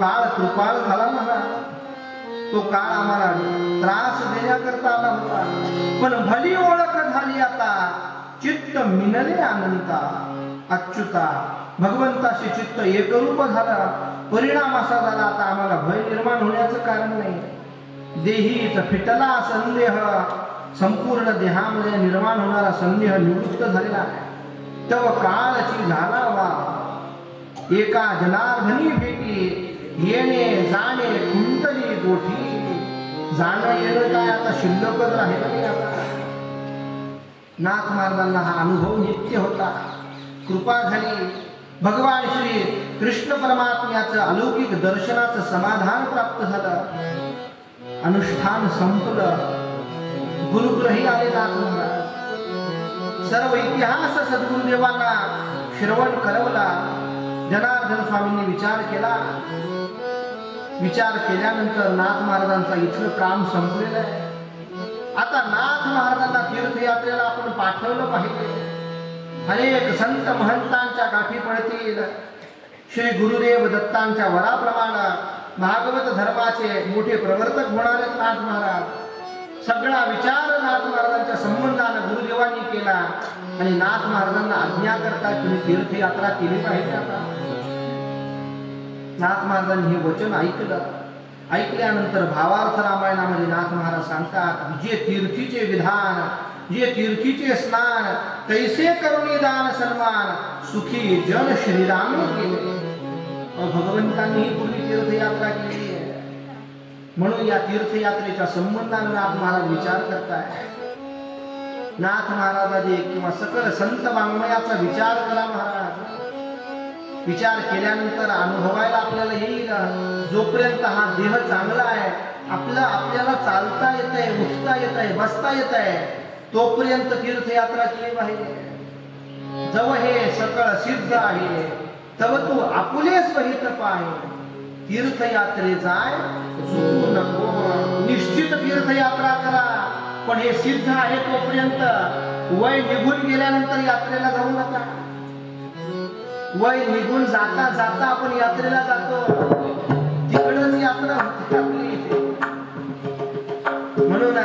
काळ कृपाळ झाला महाराज तो काळ आम्हाला त्रास देण्याकरता आला होता. पण भली ओळख झाली आता. चित्त मिनले आनंदा अच्युता. भगवंताशी चित्त एकरूप झाला. परिणाम असा झाला आता आम्हाला भय निर्माण होण्याचं कारण नाही. देहीच फिटला संदेह. संपूर्ण देहामध्ये निर्माण होणारा संदेह निवृत्त झालेला तव काळची झाला वा. एका जनार्दनी भेटी. येणे जाणे कुंतली गोठी. जाणं येणं काय आता शिल्लकच राहिलं नाही आता. नाथ महाराजांना हा अनुभव नित्य होता. कृपा झाली. भगवान श्री कृष्ण परमात्म्याचं अलौकिक दर्शनाचं समाधान प्राप्त झालं. अनुष्ठान संपलं. गुरुग्रही आले नाथ महाराज. सर्व इतिहास सद्गुरुदेवांना श्रवण करवला जनार्दन स्वामींनी विचार केला. विचार केल्यानंतर नाथ महाराजांचा इथलं काम संपलेलं आहे. आता नाथ महाराजांना तीर्थयात्रेला आपण पाठवलं पाहिजे. अनेक संत महंतांच्या गाठी पडतील. श्री गुरुदेव दत्तांच्या वराप्रमाणे भागवत धर्माचे मोठे प्रवर्तक होणारे नाथ महाराज. सगळा विचार नाथ महाराजांच्या संबंधानं गुरुदेवांनी केला आणि नाथ महाराजांना आज्ञा करता तुम्ही तीर्थयात्रा केली पाहिजे आता. नाथ महाराजांनी हे वचन ऐकलं. ऐकल्यानंतर भावार्थ रामायणामध्ये नाथ महाराज सांगतात जे तीर्थीचे विधान जे तीर्थीचे स्नान तैसे करुणी दान सन्मान सुखी जन श्रीराम केले भगवंतांनी भगवंतांनीही पूर्वी तीर्थयात्रा केली आहे. म्हणून या तीर्थयात्रेच्या संबंधाने नाथ महाराज विचार करताय. नाथ महाराजाचे किंवा सकल संत वाङ्मयाचा विचार करा महाराज. विचार केल्यानंतर अनुभवायला आपल्याला येईल जोपर्यंत हा देह चांगला आहे आपलं आपल्याला चालता येत आहे उठता येत आहे बसता येत आहे तोपर्यंत तीर्थयात्रा केली पाहिजे. जव हे सकळ सिद्ध आहे तव तू आपुले वहित पाय तीर्थयात्रे जाय चुकू नको. निश्चित तीर्थयात्रा करा. पण हे सिद्ध आहे तोपर्यंत. वय निघून गेल्यानंतर यात्रेला जाऊ नका. वय निघून जाता जाता आपण यात्रेला जातो. तिकडच यात्रा होती आपली म्हणून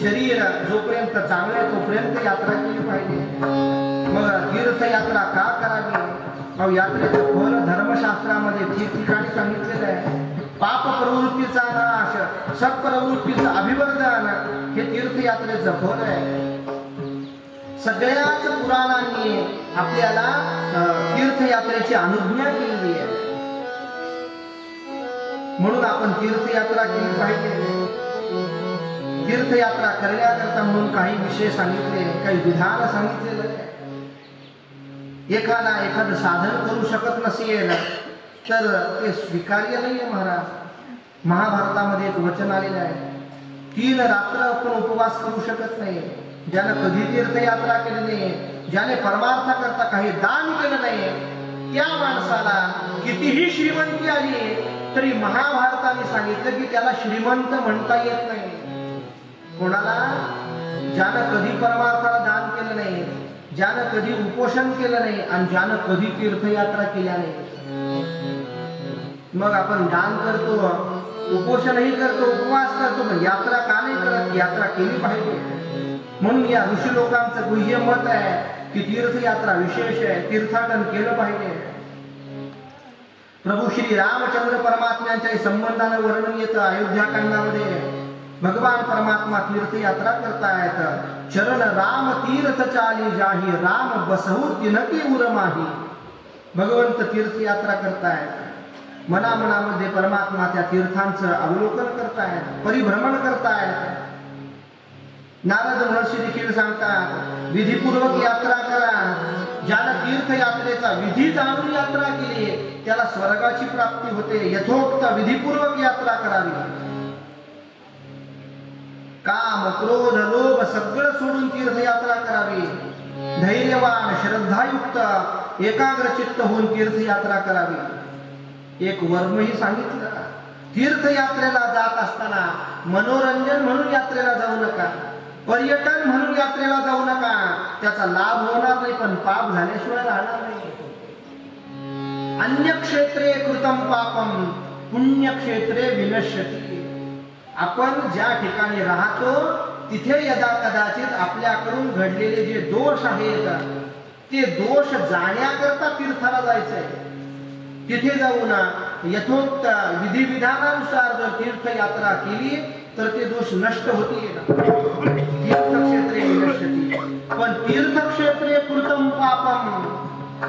शरीर जोपर्यंत चांगलं आहे तोपर्यंत यात्रा केली पाहिजे. मग तीर्थयात्रा का करावी? मग यात्रेचं फल धर्मशास्त्रामध्ये ठिकठिकाणी सांगितलेलं आहे. पाप प्रवृत्तीचा नाश सत्प्रवृत्तीचं अभिवर्धन हे तीर्थयात्रेचं फल आहे. सगळ्याच पुराणांनी आपल्याला तीर्थयात्रेची अनुज्ञा केलेली आहे. म्हणून आपण तीर्थयात्रा केली पाहिजे. तीर्थयात्रा करण्याकरता म्हणून काही विषय सांगितले काही विधान सांगितलेलं. एखादा एखादं साधन करू शकत नसेल तर ते स्वीकार्य नाहीये महाराज. महाभारतामध्ये एक वचन आलेलं आहे. तीन रात्र आपण उपवास करू शकत नाही. ज्यानं कधी तीर्थयात्रा केली नाही ज्याने परमार्थाकरता काही दान केलं नाही त्या माणसाला कितीही श्रीमंती आली तरी महाभारताने सांगितलं की त्याला श्रीमंत म्हणता येत नाही. कोणाला? ज्यानं कधी परमार्थाला दान केलं नाही ज्यानं कधी उपोषण केलं नाही आणि ज्यानं कधी तीर्थयात्रा केल्या नाही. मग आपण दान करतो उपोषणही करतो उपवास करतो पण यात्रा का नाही करत? यात्रा केली पाहिजे. म्हणून या ऋषी लोकांचं गुह्य मत आहे की तीर्थयात्रा विशेष आहे तीर्थाटन केलं पाहिजे. प्रभू श्री रामचंद्र परमात्म्यांच्या संबंधानं वर्णन येतं अयोध्याकांडामध्ये भगवान परमात्मा तीर्थयात्रा करतायत. चरण राम तीर्थ चाली जाही राम बसहू तिनकी उरमाही. भगवंत तीर्थयात्रा करतायत. मनामनामध्ये परमात्मा त्या तीर्थांचं अवलोकन करतायत परिभ्रमण करतायत. नारद महर्षी देखील सांगतात विधीपूर्वक यात्रा करा. ज्याला तीर्थयात्रेचा विधी जाणून यात्रा केली. त्याला स्वर्गाची प्राप्ती होते. यथोक्त विधीपूर्वक यात्रा करावी. काम क्रोध लोभ सगळं सोडून तीर्थयात्रा करावी. धैर्यवान श्रद्धायुक्त एकाग्रचित्त होऊन तीर्थयात्रा करावी. एक वर्मही सांगितलं. तीर्थयात्रेला जात असताना मनोरंजन म्हणून यात्रेला जाऊ नका. पर्यटन म्हणून यात्रेला जाऊ नका. त्याचा लाभ होणार नाही पण पाप झाल्याशिवाय राहणार नाही. अन्य क्षेत्रे कृतम पापम पुण्यक्षेत्रे विनश्यती. आपण ज्या ठिकाणी राहतो तिथे यदा कदाचित आपल्याकडून घडलेले जे दोष आहेत ते दोष जाण्याकरता तीर्थाला जायचंय. तिथे जाऊन यथोक्त विधिविधानानुसार जर तीर्थयात्रा केली तर ते दोष नष्ट होतील तीर्थक्षेत्रे विनश्यती. पण तीर्थक्षेत्रे कृतम पापम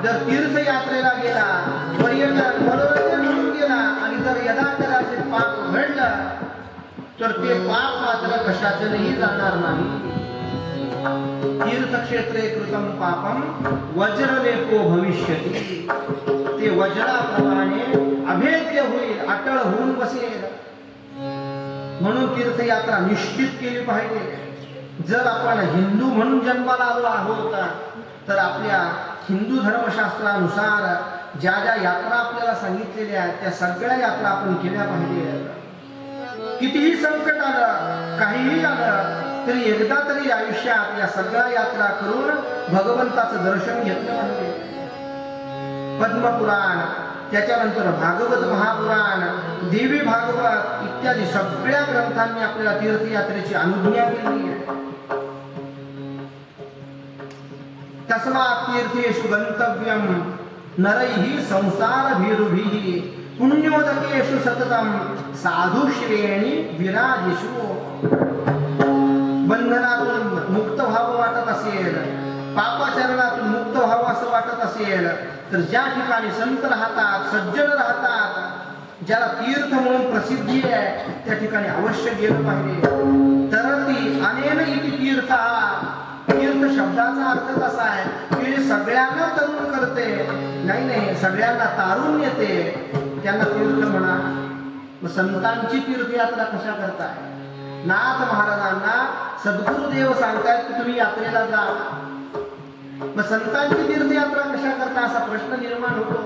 जर तीर्थयात्रेला गेला पर्यटन मनोरंजन म्हणून गेला आणि जर यदा कदाचित पाप घडलं तर ते पाप मात्र कशाचनही जाणार नाही. तीर्थक्षेत्रे कृतम पापम वज्रलेपो भविष्यती. ते वज्राप्रमाणे अभेद्य होईल अटळ होऊन बसेल. म्हणून तीर्थयात्रा निश्चित केली पाहिजे. जर आपण हिंदू म्हणून जन्माला आलो आहोत तर आपल्या हिंदू धर्मशास्त्रानुसार ज्या ज्या यात्रा आपल्याला सांगितलेल्या आहेत त्या सगळ्या यात्रा आपण केल्या पाहिजे. कितीही संकट आलं काहीही आलं तरी एकदा तरी आयुष्यात या सगळ्या यात्रा करून भगवंताचं दर्शन घेतलं पाहिजे. पद्मपुराण त्याच्यानंतर भागवत महापुराण देवी भागवत इत्यादी सगळ्या ग्रंथांनी आपल्याला तीर्थयात्रेची अनुज्ञा केली आहे. तस्मात् तीर्थेषु गन्तव्यं नरैः संसारभीरुभिः पुण्योदकेषु सततं साधुश्रेणी विराजिषु। बंधनातून तर ज्या ठिकाणी संत राहतात सज्जन राहतात ज्याला तीर्थ म्हणून प्रसिद्धी आहे त्या ठिकाणी अवश्य गेलं पाहिजे. तर अनेन इति तीर्थ. तीर्थ शब्दाचा अर्थ कसा आहे? की सगळ्यांना तरुण करते. नाही नाही सगळ्यांना तारून येते. त्यांना तीर्थ म्हणा. मग संतांची तीर्थयात्रा कशा करताय? नाथ महाराजांना सद्गुरुदेव सांगतायत की तुम्ही यात्रेला जा. मग संतांची तीर्थयात्रा कशा करता असा प्रश्न निर्माण होतो?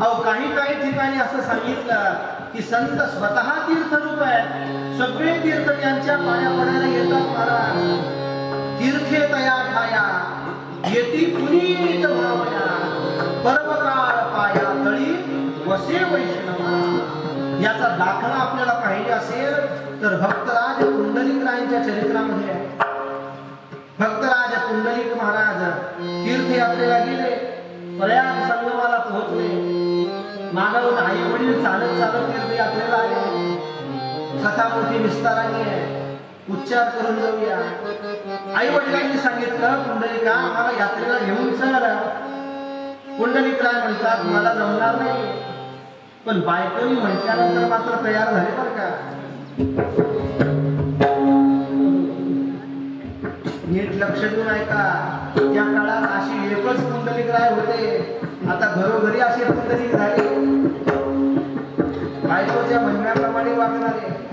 अहो काही काही ठिकाणी असं सांगितलं की संत स्वतः तीर्थरूप आहे सगळे तीर्थ त्यांच्या पाया पडायला येतात महाराज. तीर्थे तया ठाया येती पुनीत भावया. पर्वकाळ पाया तळी वसे वैष्णव. याचा दाखला आपल्याला पाहिजे असेल तर भक्तराज पुंडलिकरायांच्या चरित्रामध्ये आहे. भक्तराज पुंडलिक महाराज तीर्थयात्रेला गेले. प्रयाग संगमाला पोहोचले. मानव आई वडील चालत चालत तीर्थयात्रेला आले. कथा मोठी विस्ताराने आहे उच्चार करून जाऊया. आई वडिलांनी सांगितलं पुंडलिका मला यात्रेला घेऊन चल. पुंडलिक काय म्हणतात मला जमणार नाही. पण बायकोनी म्हटल्यानंतर मात्र तयार झाले बरं का? नीट लक्ष देऊन ऐका. त्या काळात अशी एकच कुंडलिक राय होते. आता घरोघरी असे कुंडलिक झाले. बायकोच्या म्हणण्याप्रमाणे वागणारे.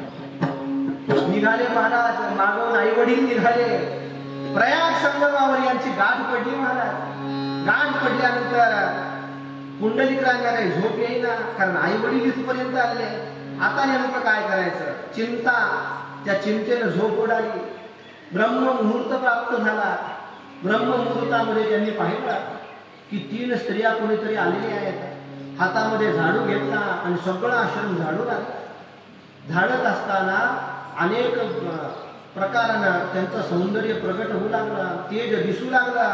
निघाले महाराज मागून आई वडील निघाले. प्रयाग संगमावर यांची गाठ पडली महाराज. गाठ पडल्यानंतर कुंडलिकरांना काही झोप येईना कारण आई वडील इथपर्यंत आले. आता नेमकं काय करायचं? चिंता. त्या चिंतेनं झोप उडाली. ब्रह्म मुहूर्त प्राप्त झाला. ब्रह्म मुहूर्तामध्ये त्यांनी पाहिलं की तीन स्त्रिया कोणीतरी आलेल्या आहेत. हातामध्ये झाडू घेतला आणि सगळं आश्रम झाडू लागला. झाडत असताना अनेक प्रकारानं त्यांचं सौंदर्य प्रगट होऊ लागलं तेज दिसू लागला.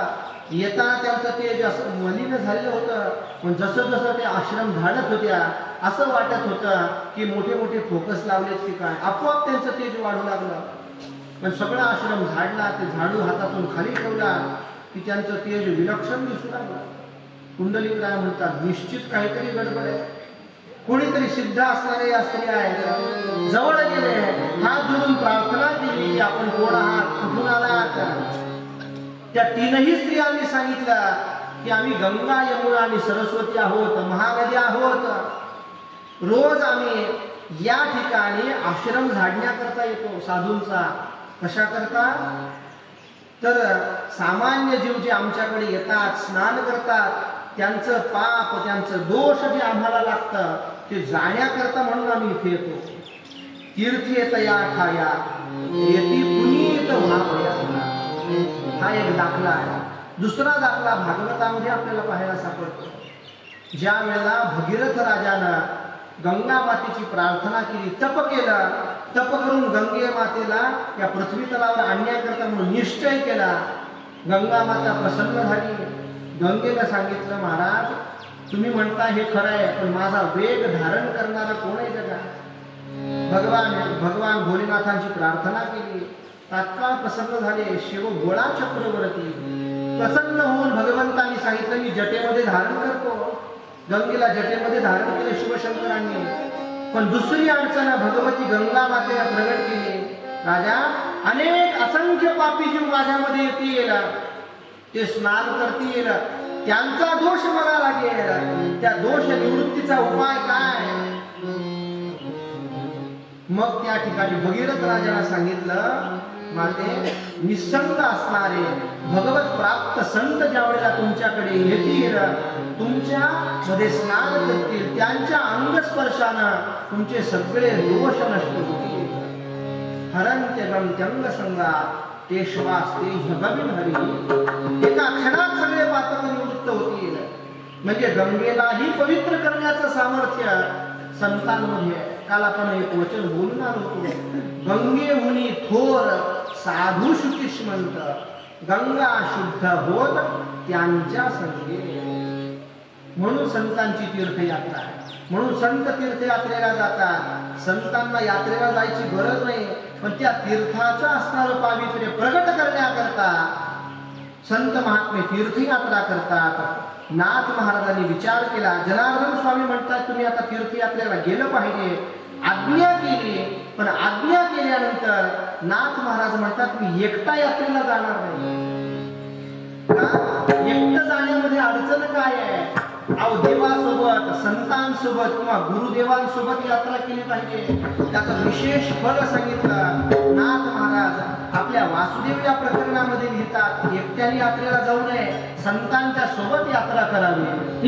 येताना त्यांचं तेज असं मलिन झालेलं होतं. पण जसं जसं ते आश्रम झाडत होत्या असं वाटत होतं की मोठे मोठे फोकस लावलेत की काय? आपोआप त्यांचं तेज वाढू लागलं. पण सगळा आश्रम झाडला ते झाडू हातातून खाली ठेवला की त्यांचं तेज विलक्षण दिसू लागलं कुंडलिक राय म्हणतात निश्चित काहीतरी गडबड आहे. कोणीतरी सिद्ध असणारे या स्त्री आहेत. जवळ गेले. हात जोडून प्रार्थना केली. आपण कोण आहात? कुठून आलात? त्या तीनही स्त्रियांनी सांगितलं की आम्ही गंगा यमुना आणि सरस्वती आहोत महानदी आहोत. रोज आम्ही या ठिकाणी आश्रम झाडण्याकरता येतो साधूंचा कशा करता तर सामान्य जीव जे आमच्याकडे येतात स्नान करतात त्यांचं पाप त्यांचं दोष जे आम्हाला लागतं ते जाण्याकरता म्हणून आम्ही इथे येतो. तीर्थ येतया ठाया येती पुनीत व्हावया. हा एक दाखला आहे. दुसरा दाखला भागवतामध्ये आपल्याला पाहायला सापडतो. ज्या वेळेला भगीरथ राजानं गंगा मातेची प्रार्थना केली तप केलं तप करून गंगे मातेला या पृथ्वी तलावर आणण्याकरता म्हणून निश्चय केला. गंगा माता प्रसन्न झाली. गंगेला सांगितलं महाराज तुम्ही म्हणता हे खरं आहे पण माझा वेग धारण करणारा कोण आहे जगा भगवान भगवान भोलेनाथांची प्रार्थना केली. तात्काळ प्रसन्न झाले. शिव गोळा चक्रवर्ती. प्रसन्न होऊन भगवंतांनी सांगितलं मी जटेमध्ये धारण करतो. गंगेला जटेमध्ये धारण केले शिवशंकरांनी. पण दुसरी अडचण भगवती गंगा मातेला प्रगट केली. राजा अनेक असंख्य पापी जीव माझ्यामध्ये येतील ते स्नान करतील त्यांचा दोष मला लागेल त्या दोष निवृत्तीचा उपाय काय? मग त्या ठिकाणी भगीरथ राजाला सांगितलं माते निसंग असणारे भगवत प्राप्त संत ज्या वेळेला तुमच्याकडे येतील तुमच्या मध्ये स्नान करतील त्यांच्या अंगस्पर्शानं तुमचे सगळे दोष नष्ट होतील. हरंत्यगम त्यंग संगा ते श्वास ते जगबिन हरी. एका क्षणात सगळे वातावरण निवृत्त होतील. म्हणजे गंगेलाही पवित्र करण्याचं सामर्थ्य संतांमध्ये काल आपण एक वचन बोलणार होतो. गंगे मुनी थोर साधू शुकिष्मंत गंगा शुद्ध होत त्यांच्या संगे. म्हणून संतांची तीर्थयात्रा आहे. म्हणून संत तीर्थयात्रेला जातात. संतांना यात्रेला जायची गरज नाही पण त्या तीर्थाचं असणारं पावित्र्य प्रगट करण्याकरता संत महात्मे तीर्थयात्रा करतात. नाथ महाराजांनी विचार केला जनार्दन स्वामी म्हणतात तुम्ही आता तीर्थयात्रेला गेलं पाहिजे. आज्ञा केली. पण आज्ञा केल्यानंतर नाथ महाराज म्हणतात मी एकटा यात्रेला जाणार नाही. एकटं जाण्यामध्ये अडचण काय आहे? अहो देवासोबत संतांसोबत किंवा गुरुदेवांसोबत यात्रा केली पाहिजे. त्याचं विशेष फल सांगितलं नाथ महाराज. आपल्या वासुदेव या प्रकरणामध्ये लिहितात एकट्याने यात्रेला जाऊ नये संतांच्या सोबत यात्रा करावी.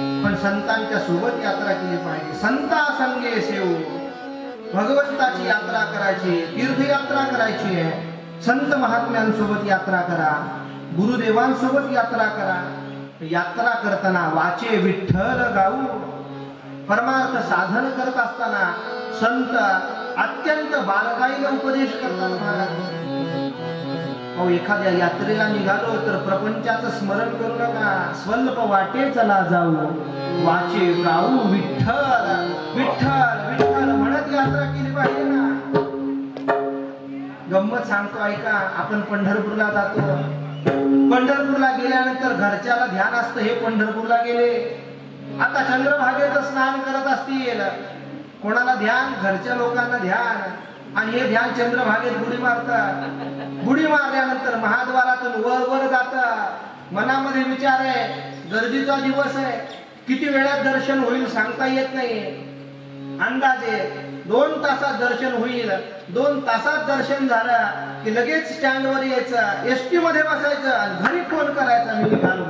पण संतांच्या सोबत यात्रा केली पाहिजे. संता संगे सेव. भगवंताची यात्रा करायची तीर्थयात्रा करायची आहे. संत महात्म्यांसोबत यात्रा करा. गुरुदेवांसोबत यात्रा करा. यात्रा करताना वाचे विठ्ठल गाऊ. परमार्थ साधन करत असताना संत अत्यंत बालकाईला उपदेश करतात महाराज. अहो एखाद्या यात्रेला निघालो तर प्रपंचाचं स्मरण करू नका. स्वल्प वाटे चला जाऊ. वाचे राहू विठ्ठल विठ्ठल विठ्ठल म्हणत यात्रा केली पाहिजे ना. गंमत सांगतो ऐका आपण पंढरपूरला जातो. पंढरपूरला गेल्यानंतर घरच्याला ध्यान असतं हे पंढरपूरला गेले. आता चंद्रभागेचं स्नान करत असतील. कोणाला ध्यान? घरच्या लोकांना ध्यान. आणि हे ध्यान चंद्रभागेत बुडी मारतात. बुडी मारल्यानंतर महाद्वारातून वर वर जात मनामध्ये विचार आहे गर्दीचा दिवस आहे. किती वेळात दर्शन होईल सांगता येत नाही अंदाजे दोन तासात दर्शन होईल. दोन तासात दर्शन झालं की लगेच स्टँडवर यायचं. एसटी मध्ये बसायचं आणि घरी फोन करायचा मी निघालो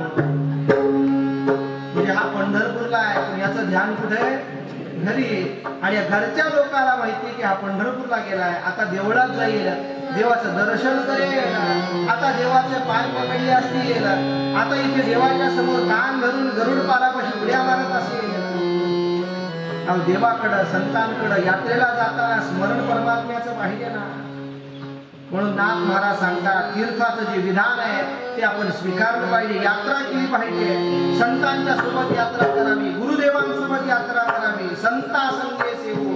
म्हणजे हा पंढरपूरला आहे याचं ध्यान कुठे घरी. आणि घरच्या लोकांना माहिती की हा पंढरपूरला गेलाय. आता देवळात जाईल. देवाचं दर्शन करेल. आता देवाचे पाय पकडले असतील. आता इथे देवाच्या समोर कान धरून गरुड पालापाशी उड्या मारत असेल. अहो देवाकडं संतांकडं यात्रेला जाताना स्मरण परमात्म्याचं पाहिजे ना. म्हणून नाथ महाराज सांगतात तीर्थाचं जे विधान आहे ते आपण स्वीकारलं पाहिजे. यात्रा केली पाहिजे. संतांच्या सोबत यात्रा करावी गुरुदेवांसोबत यात्रा करावी संता संगे सेवू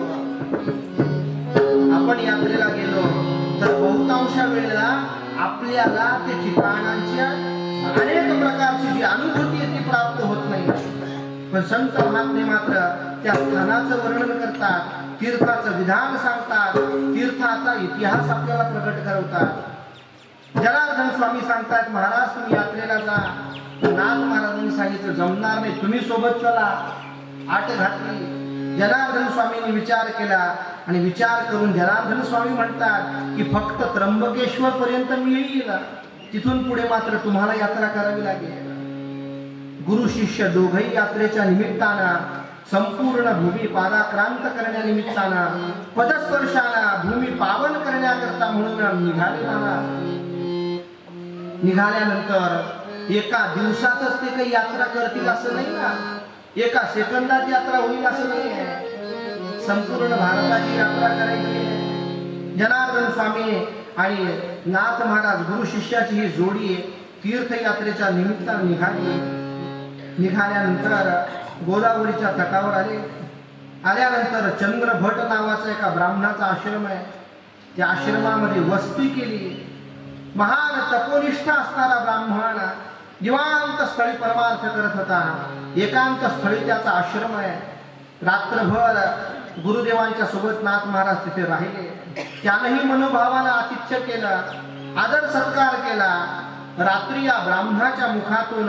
आपण यात्रेला गेलो तर बहुतांश वेळेला आपल्याला ते ठिकाणांच्या अनेक प्रकारची जी अनुभूती आहे ती प्राप्त होत नाही. पण संत महात्मे मात्र त्या स्थानाचं वर्णन करतात तीर्थाचं विधान सांगतात तीर्थाचा इतिहास आपल्याला प्रकट करवतात. जनार्दन स्वामी सांगतात महाराज तुम्ही यात्रेला जा. नाथ महाराजांनी सांगितलं जमणार नाही तुम्ही सोबत चला. आट घातली. जनार्दन स्वामींनी विचार केला आणि विचार करून जनार्दन स्वामी म्हणतात की फक्त त्र्यंबकेश्वर पर्यंत मी येईल. तिथून पुढे मात्र तुम्हाला यात्रा करावी लागेल. गुरु शिष्य दोघही यात्रेच्या निमित्तानं संपूर्ण भूमी पादाक्रांत करण्यानिमित्तानं पदस्पर्शाला भूमी पावन करण्याकरता म्हणून निघाले निघाल्यानंतर एका दिवसातच ते काही यात्रा करतील असं नाही ना एका सेकंदात यात्रा होईल असं नाही संपूर्ण भारताची यात्रा करायची जनार्दन स्वामी आणि नाथ महाराज गुरु शिष्याची ही जोडी तीर्थयात्रेच्या निमित्तानं निघाली. निघाल्यानंतर गोदावरीच्या तटावर आले. आल्यानंतर चंद्रभट नावाचा एका ब्राह्मणाचा आश्रम आहे. त्या आश्रमामध्ये वस्ती केली. महान तपोनिष्ठ असणारा ब्राह्मण निवांत स्थळी परमार्थ करत होता. एकांत स्थळी त्याचा आश्रम आहे. रात्रभर गुरुदेवांच्या सोबत नाथ महाराज तिथे राहिले. त्यानंही मनोभावाला आतिथ्य केलं. आदर सत्कार केला. रात्री या ब्राह्मणाच्या मुखातून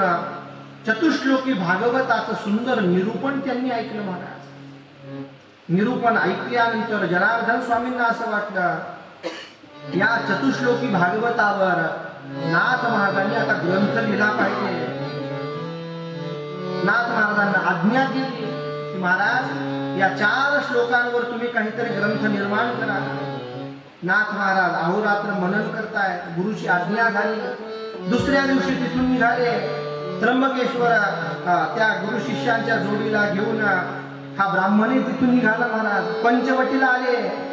चतुश्लोकी भागवताचं सुंदर निरूपण त्यांनी ऐकलं महाराज. निरूपण ऐकल्यानंतर जनार्दन स्वामींना असं वाटलं या चतुश्लोकी भागवतावर नाथ महाराजांनी आता ग्रंथ लिहिला पाहिजे. नाथ महाराजांना आज्ञा दिली. की महाराज या चार श्लोकांवर तुम्ही काहीतरी ग्रंथ निर्माण करा. नाथ महाराज अहोरात्र मनन करताय. गुरुची आज्ञा झाली. दुसऱ्या दिवशी तिथून निघाले. त्र्यंबकेश्वर त्या गुरु शिष्यांच्या जोडीला घेऊन हा ब्राह्मणी तिथून निघाला महाराज. पंचवटीला आले.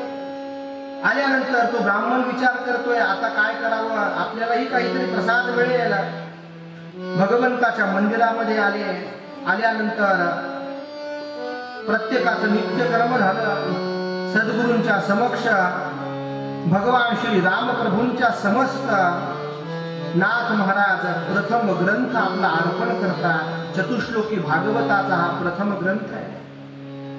आल्यानंतर तो ब्राह्मण विचार करतोय आता काय करावं? आपल्यालाही काहीतरी प्रसाद मिळेल. भगवंताच्या मंदिरामध्ये आले. आल्यानंतर प्रत्येकाचं नित्यकर्म झालं. सद्गुरूंच्या समक्ष भगवान श्री रामप्रभूंच्या समस्त नाथ महाराज प्रथम ग्रंथ आपला अर्पण करतात. चतुश्लोकी भागवताचा हा प्रथम ग्रंथ आहे.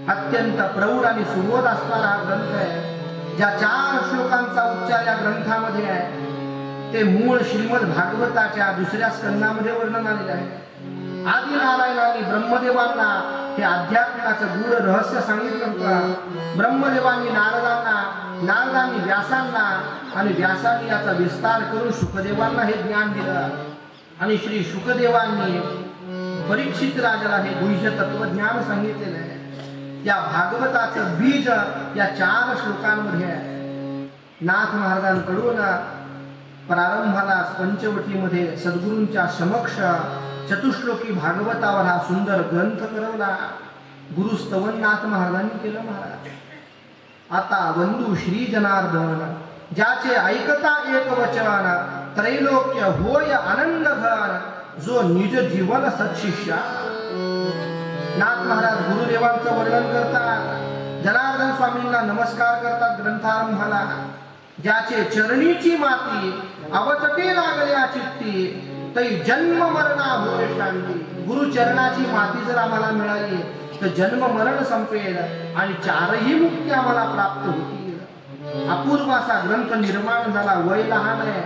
अत्यंत प्रौढ आणि सुबोध असणारा हा ग्रंथ आहे. ज्या चार श्लोकांचा उच्चार या ग्रंथामध्ये आहे ते मूळ श्रीमद भागवताच्या दुसऱ्या स्कंदामध्ये वर्णन आलेलं आहे. आदि नारायणाने ब्रह्मदेवांना हे अध्यात्माचं गूढ रहस्य सांगितलं होतं. ब्रह्मदेवांनी नारदांना नारदांनी व्यासांना आणि व्यासांनी याचा विस्तार करून सुखदेवांना हे ज्ञान दिलं. आणि श्री शुकदेवांनी परीक्षित राजाला हे गुह्य तत्वज्ञान सांगितलेलं आहे. या भागवताचं बीज या चार श्लोकांमध्ये आहे. नाथ महाराजांकडून प्रारंभाला पंचवटीमध्ये सद्गुरूंच्या समक्ष चतुश्लोकी भागवतावर हा सुंदर ग्रंथ करवला. गुरु स्तवननाथ महाराजांनी केलं महाराज. आता बंधू श्री जनार्दन ज्याचे ऐकता एक वचन त्रैलोक्य होय आनंद घन जो निज जीवन सत्शिष्या. नाथ महाराज गुरुदेवांचं वर्णन करतात. जनार्दन स्वामींना नमस्कार करतात ग्रंथारंभाला ज्याचे चरणीची माती अवचटे लागल्या चित्ती तै जन्म मरणा होय शांती. गुरु चरणाची माती जर आम्हाला मिळाली तर जन्म मरण संपेल आणि चारही मुक्ती आम्हाला प्राप्त होतील. अपूर्व असा ग्रंथ निर्माण झाला वय लहान आहे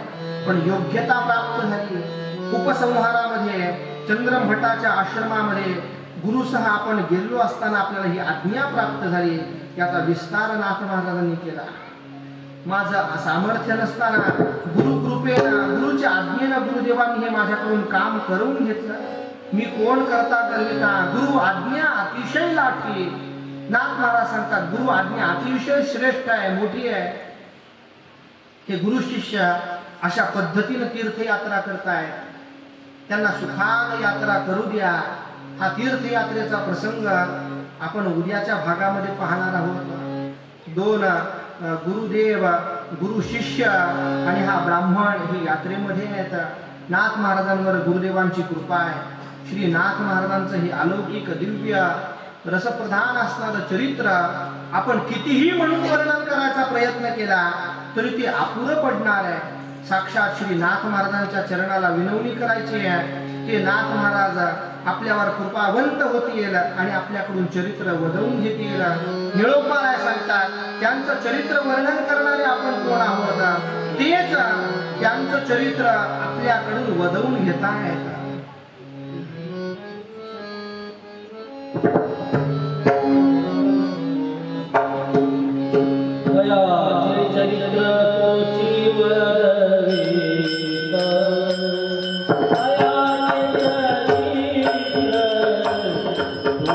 पण योग्यता प्राप्त झाली. उपसंहारामध्ये चंद्रभटाच्या आश्रमामध्ये गुरुसह आपण गेलो असताना आपल्याला ही आज्ञा प्राप्त झाली. याचा विस्तार नाथ महाराजांनी केला. माझं सामर्थ्य नसताना गुरु कृपेनं गुरुच्या आज्ञेनं गुरुदेवांनी हे माझ्याकडून काम करून घेतलं. मी कोण करता करविता गुरु आज्ञा अतिशय लाठी. नाथ महाराज सांगतात गुरु आज्ञा अतिशय श्रेष्ठ आहे मोठी आहे. हे गुरु शिष्य अशा पद्धतीनं तीर्थयात्रा करताय. त्यांना सुखान यात्रा करू द्या. हा तीर्थयात्रेचा प्रसंग आपण उद्याच्या भागामध्ये पाहणार आहोत. दोन गुरुदेव गुरु शिष्य आणि हा ब्राह्मण हे यात्रेमध्ये आहेत. नाथ महाराजांवर गुरुदेवांची कृपा आहे. श्री नाथ महाराजांचं हे अलौकिक दिव्य रसप्रधान असणारं चरित्र आपण कितीही म्हणून वर्णन करायचा प्रयत्न केला तरी ते अपुरं पडणार आहे. साक्षात श्री नाथ महाराजांच्या चरणाला विनवणी करायची आहे. ते नाथ महाराज आपल्यावर कृपावंत होतील आणि आपल्याकडून चरित्र वदवून घेतील निळोपाराय सांगतात त्यांचं चरित्र वर्णन करणारे आपण कोण आहोत? तेच त्यांचं चरित्र आपल्याकडून वदवून घेत आहेत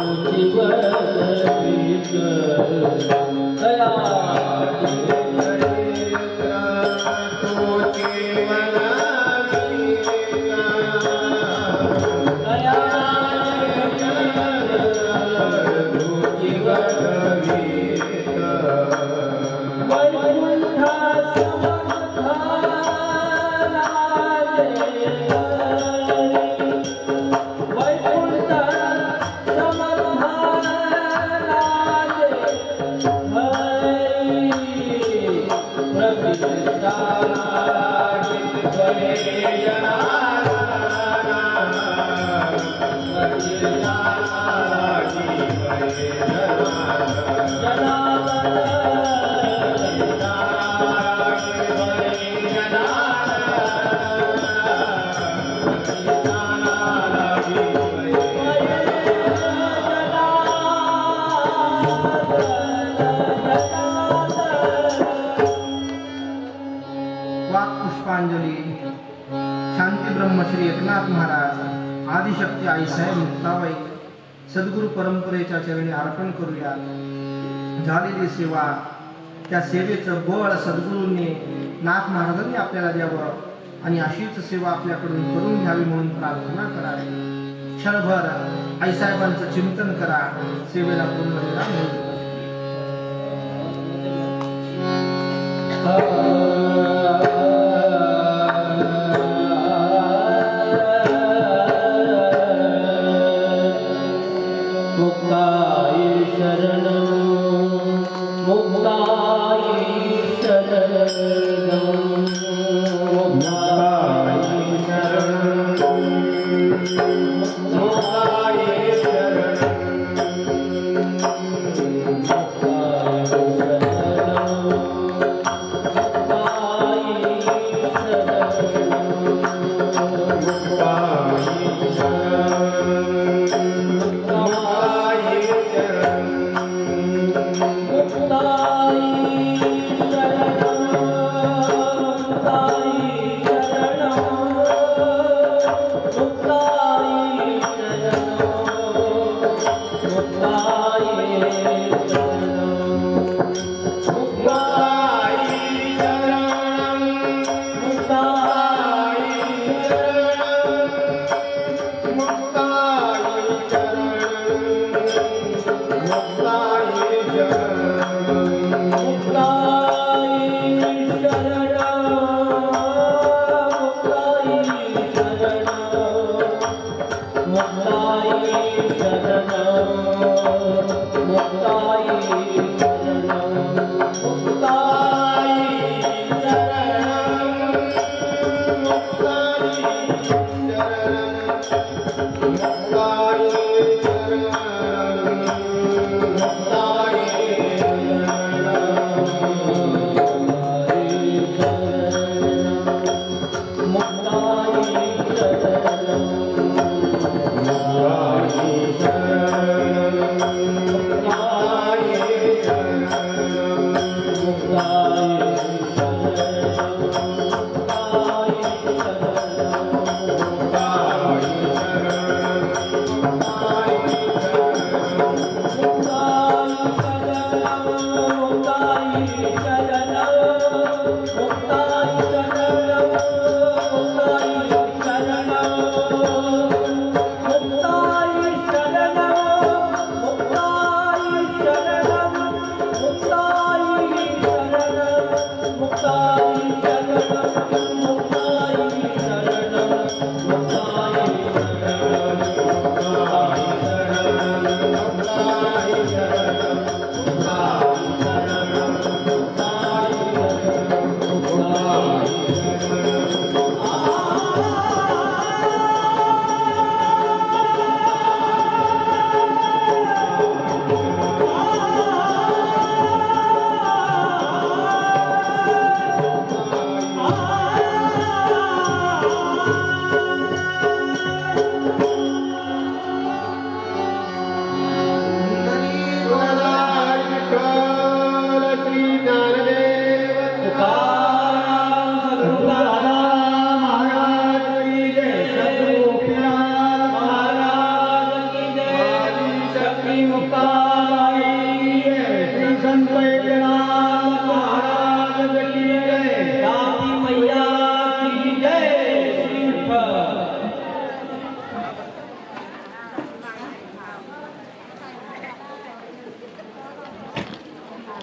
不奇怪的女子哎呀 शांती ब्रह्म श्री एकनाथ महाराज आदिशक्ती आईसाहेब मुक्ताबाई सद्गुरू परंपरेच्या चरणी अर्पण करूया. झालेली सेवा त्या सेवेचं बळ सद्गुरूंनी नाथ महाराजांनी आपल्याला द्यावं आणि अशीच सेवा आपल्याकडून करून घ्यावी म्हणून प्रार्थना करावी. क्षणभर आईसाहेबांचं चिंतन करा. सेवेला पूर्ण शरणं मुक्ताय शरणं महाराज